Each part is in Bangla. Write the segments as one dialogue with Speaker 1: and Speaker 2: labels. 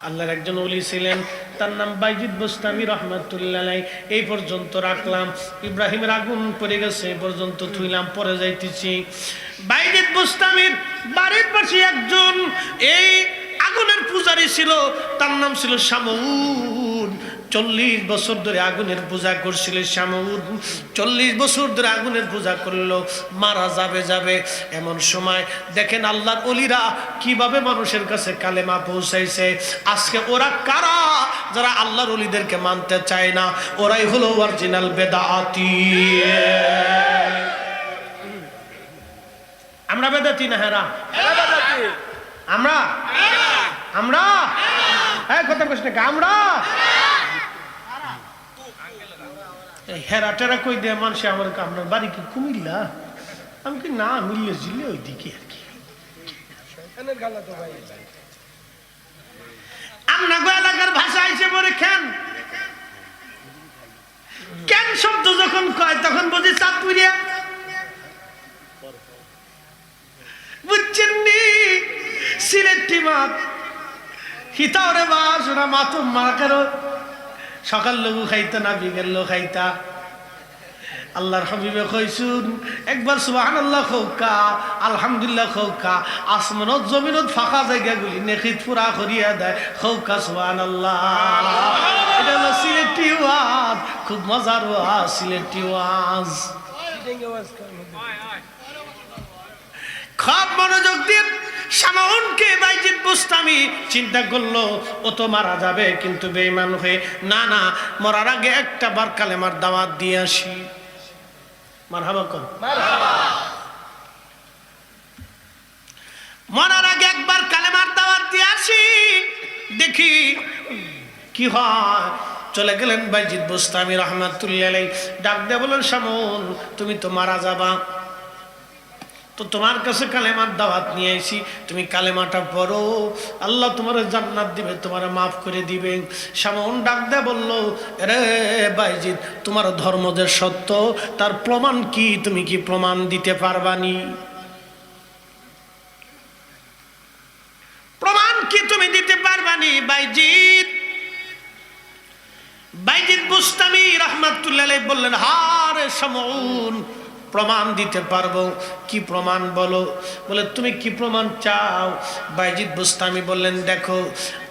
Speaker 1: আল্লাহর একজন ওলি ছিলেন, তার নাম বাইজিদ বুস্তামি রহমাতুল্লাহ এই পর্যন্ত রাখলাম, ইব্রাহিমের আগুন পড়ে গেছে, এই পর্যন্ত থুইলাম পরে যাইতেছি। বাইজিদ বুস্তামির বাড়ির পাশে একজন, এই আগুনের পূজারি ছিল, তার নাম ছিল শামউদ চল্লিশ বছর ধরে আগুনের পূজা করছিল শ্যামউদ। চল্লিশ বছর ধরে আগুনের পূজা করল, মারা যাবে যাবে। এমন সময় দেখেন আল্লাহর অলিরা কীভাবে মানুষের কাছে কালেমা পৌঁছাইছে। আজকে ওরা কারা? যারা আল্লাহর অলিদেরকে মানতে চায় না, ওরাই হলো অরিজিনাল বেদাতি। আমরা বেদাতি না হেরা? আমরা? আমরা? হ্যাঁ কথা কইস না আমরা? হেরা টেরা কই দিয়ে মানুষ? আমার আপনার বাড়ি কি কুমিল্লা? আমি কি না মিললে জিল্লে ওই দিকে আর কি। আমরা গো কেন? শব্দ যখন কয়, তখন বুঝছেন মাত কারও সকাল লঘু খাইতা না বিকেল লোক খাইতা? আল্লাহর হাবিবে কইছুন একবার সুবহান আল্লাহ খৌকা আলহামদুলিল্লাহ খৌকা আসমানত জমিনত ফাঁকা জায়গাগুলি নেখিত পুরা করিয়া দেয় খৌকা সুবহান আল্লাহ এটা হলো সিলেটি ওয়াজ খুব মজার ওয়াজ সিলেটি ওয়াজ। খুব মনোযোগ দিন সামাউনকে বাইজিদ বুস্তামি চিন্তা করল, ও তো মারা যাবে কিন্তু বেঈমান হয়ে। না না, মরার আগে একটা বার কালেমার দাওয়াত দিয়ে আসি। মারহাবা কর। মরার আগে একবার কালেমার দাওয়াত দিয়ে আসি। দেখি কি হয়। চলে গেলেন বাইজিদ বুস্তামি রহমাতুল্লাহ। ডাক দিয়ে বলেন সামন, তুমি তো মারা যাবা। তো তোমার কাছে কালেমার দাওয়াত নিয়ে আইছি। তুমি কালেমাটা পড়ো। আল্লাহ তোমার জান্নাত দিবে, তোমার মাফ করে দিবে। সামন ডাক দে বলল রে বাইজিৎ তোমার ধর্ম যে সত্য, তার প্রমাণ কি? তুমি কি প্রমাণ দিতে পারবানি? প্রমাণ কি তুমি দিতে পারবানি বাইজিৎ বাইজিৎ বুস্তামি রহমাতুল্লাহ বললেন হারে সমন প্রমাণ দিতে পারব। কি প্রমাণ বলো? বলে, তুমি কি প্রমাণ চাও? বাইজিৎ বুস্তামি বললেন, দেখো,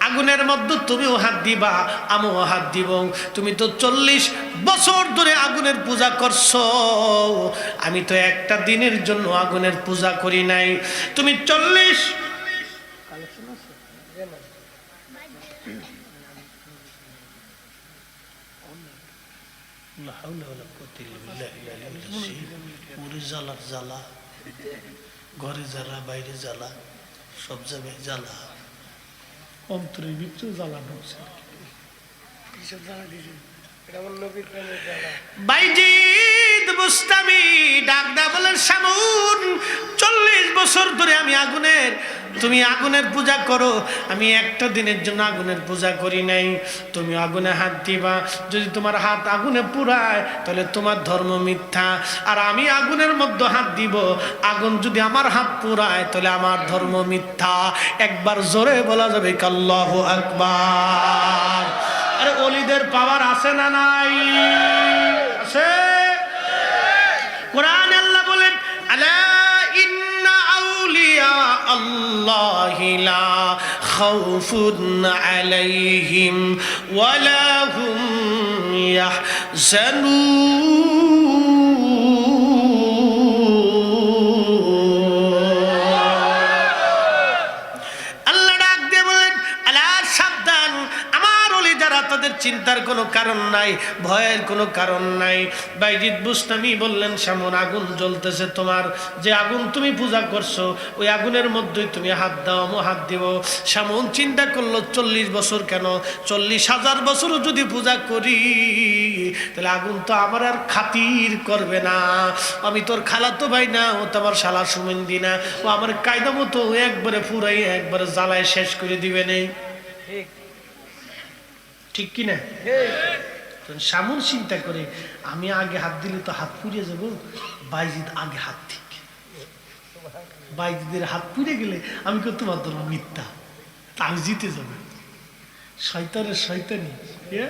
Speaker 1: আগুনের মধ্যে তুমিও হাত দিবা, আমিও হাত দিব। তুমি তো চল্লিশ বছর ধরে আগুনের পূজা করছ। আমি তো একটা দিনের জন্য আগুনের পূজা করি নাই। তুমি চল্লিশ মুড়ি জ্বালার জ্বালা। ঘরে জ্বালা বাইরে জ্বালা সব জায়গায় জ্বালা। অন্তরের ভিতরে জ্বালা ঢুকছে বাইজিদ বুস্তামি ডাক দা বলেন সামুন চল্লিশ বছর ধরে আমি আগুনের তুমি আগুনের পূজা করো। আমি একটা দিনের জন্য আগুনের পূজা করি নাই। তুমি আগুনে হাত দিবা। যদি তোমার হাত আগুনে পুরায় তাহলে তোমার ধর্ম মিথ্যা। আর আমি আগুনের মধ্যে হাত দিব। আগুন যদি আমার হাত পুরায় তাহলে আমার ধর্ম মিথ্যা। একবার জোরে বলা যাবে কাল্লাহ আকবার। আরে অলিদের পাওয়ার আছে না নাই? আছে? কোরআন الله لا خوف عليهم ولا هم يحزنون. তাদের চিন্তার কোনো কারণ নাই, ভয়ের কোনো কারণ নাই। বাইজিৎ বুস্তামি বললেন সেমন আগুন জ্বলতেছে তোমার। যে আগুন তুমি পূজা করছ, ওই আগুনের মধ্যেই তুমি হাত দাও, আমি হাত দিব। সেমন চিন্তা করল, চল্লিশ বছর কেন? চল্লিশ হাজার বছরও যদি পূজা করি, তাহলে আগুন তো আমার আর খাতির করবে না। আমি তোর খালাতো ভাই না, ও তো আমার শালা সুমেন্দি না। ও আমার কায়দা মতো একবারে পুরাই একবারে জ্বালায় শেষ করে দিবে নেই। ঠিক। কি না তখন সামন চিন্তা করে আমি আগে হাত দিলে তো হাত পুড়িয়ে যাব বাইজিদ আগে হাত ঠিক। বাইজিদের হাত পুড়ে গেলে আমি কো তোমার ধর্ম মিথ্যা তা আমি জিতে যাবে। শয়তানের শয়তানি এ?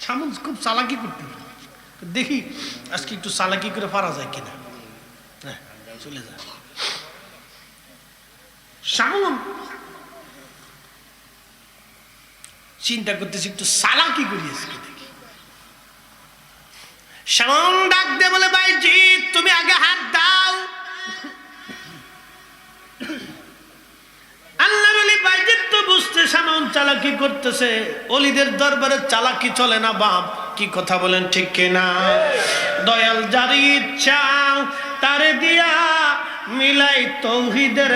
Speaker 1: সামন খুব চালাকি করতে দেখি আজকে একটু চালাকি করে পারা যায় কিনা? হ্যাঁ চলে যা। সামন চিন্তা করতেছি, একটু চালাকি করি আজকে দেখি। ডাক দে বলে ভাইজি তুমি আগে হাত দাও। আল্লাহ বলি তো বুঝতে সামন চালাকি করতেছে। অলিদের দরবারে চালাকি চলে না, বাপ। কি কথা বলেন, ঠিক কিনা দয়াল জারি ইচ্ছা, তারে দিয়া মিলাই তৌহিদের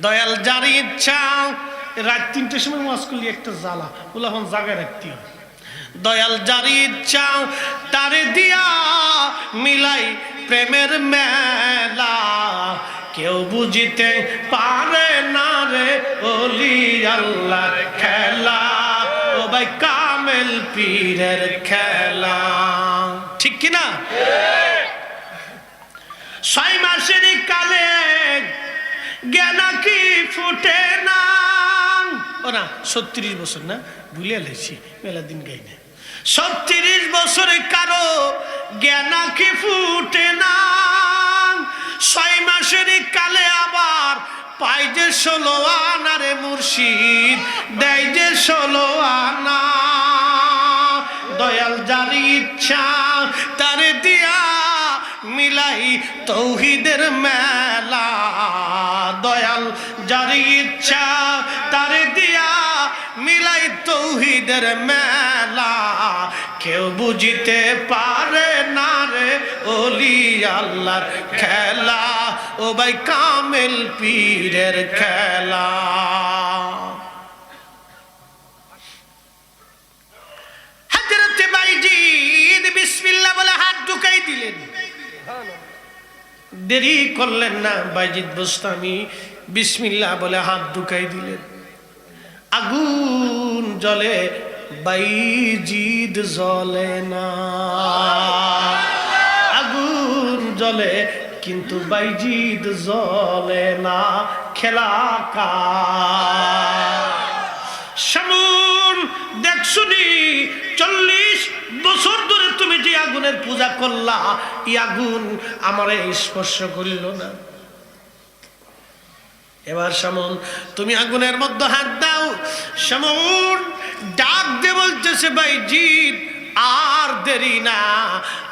Speaker 1: দয়াল জারি ইচ্ছা, রাত তিনটের সময় একটা জ্বালা। রাখতে হবে। দয়াল জারি ইচ্ছা, তারে দিয়া মিলাই প্রেমের মেলা। কেউ বুঝিতে পারে না রে ওলি আল্লাহ খেলা। ও ভাই কামেল পীরের খেলা। ঠিক কিনা? ছয় মাসের কালে জ্ঞানা কি ফুটে না? ছত্রিশ বছর না, ভুলে লেছি মেলা দিন গাই না ছত্রিশ বছরে কারও জ্ঞানা কি ফুটে না? ছয় মাসের কালে আবার পাই যে ষোলো আনা রে মুর্শিদ, দেয় যে ষোলো আনা। ইচ্ছা তারে দিয়া মিলাই তৌহিদের মেলা। দয়াল জারি ইচ্ছা, তারে দিয়া মিলাই তৌহিদের মেলা। কেউ বুঝিতে পারে না রে ওলি আল্লাহর খেলা। ও ভাই কামেল পীরের খেলা। বাইজিদ বিসমিল্লাহ বলে হাত ঢুকাই দিলেন। দেরি করলেন না, বাইজিদ বুস্তামি বিসমিল্লাহ বলে হাত ঢুকাই দিলেন। আগুন জলে বাইজিদ জ্বলে না। আগুন জলে কিন্তু বাইজিদ জ্বলে না। খেলা কা শামুন দেখ শুনি চল্লিশ বছর আগুনের পূজা করলা এই আগুন আমারে স্পর্শ করিল না। এবার শামুন, তুমি আগুনের মধ্যে হাত দাও। শামুন, ডাক দে বলতেছে, ভাই জিৎ আর দেরি না,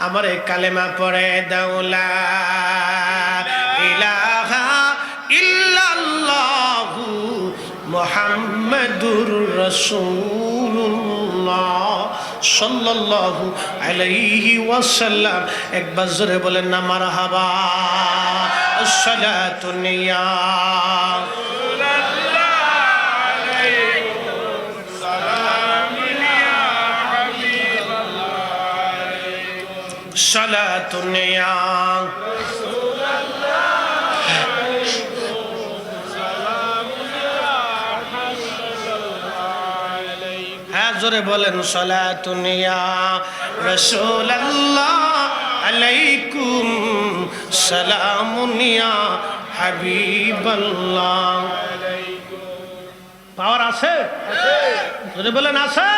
Speaker 1: আমারে কালেমা পড়ে দাওলা ইলাহা ইল্লাল্লাহু মোহাম্মদুর সাল্লাল্লাহু আলাইহি ওয়াসাল্লাম একবার জোরে বলেন না মারহাবা আসসালাতুন ইয়া সালাতুন ইয়া জোরে বলেন সলাতুনিয়া আলাইকুম সালামুনিয়া হাবিবাল্লাহ। পাওয়ার আছে? জোরে বলেন আছে।